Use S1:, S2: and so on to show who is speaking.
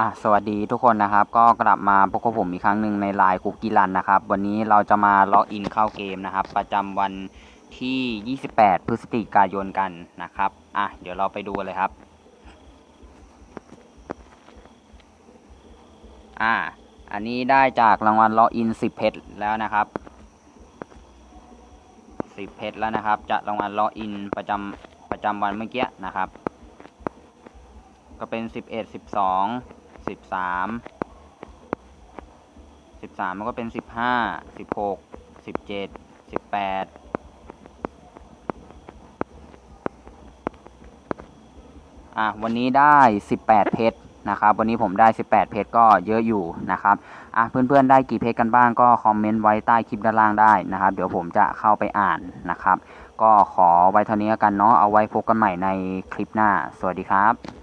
S1: อะสวัสดีทุกคนนะครับ ก็กลับมาพบกับผมอีกครั้งหนึ่งในไลน์คุกกี้รันนะครับ วันนี้เราจะมาล็อกอินเข้าเกมนะครับ ประจำวันที่ 28 พฤศจิกายนกันนะครับอะเดี๋ยวเราไปดูเลยครับ อ่า อันนี้ได้จากรางวัลล็อกอิน 10 เพชรแล้วนะครับ 10 เพชรแล้วนะครับ จะรางวัลล็อกอินประจำประจำวันเมื่อกี้นะครับ ก็เป็นสิบเอ็ด สิบสามสิบสามมันก็เป็นสิบห้าสิบหกสิบเจ็ดสิบแปดอะวันนี้ได้สิบแปดเพชรนะครับ วันนี้ผมได้สิบแปดเพชรก็เยอะอยู่นะครับ อะเพื่อนๆได้กี่เพชรกันบ้างก็คอมเมนต์ไว้ใต้คลิปด้านล่างได้นะครับ เดี๋ยวผมจะเข้าไปอ่านนะครับ ก็ขอไว้เท่านี้กันเนาะ เอาไว้พบกันใหม่ในคลิปหน้า สวัสดีครับ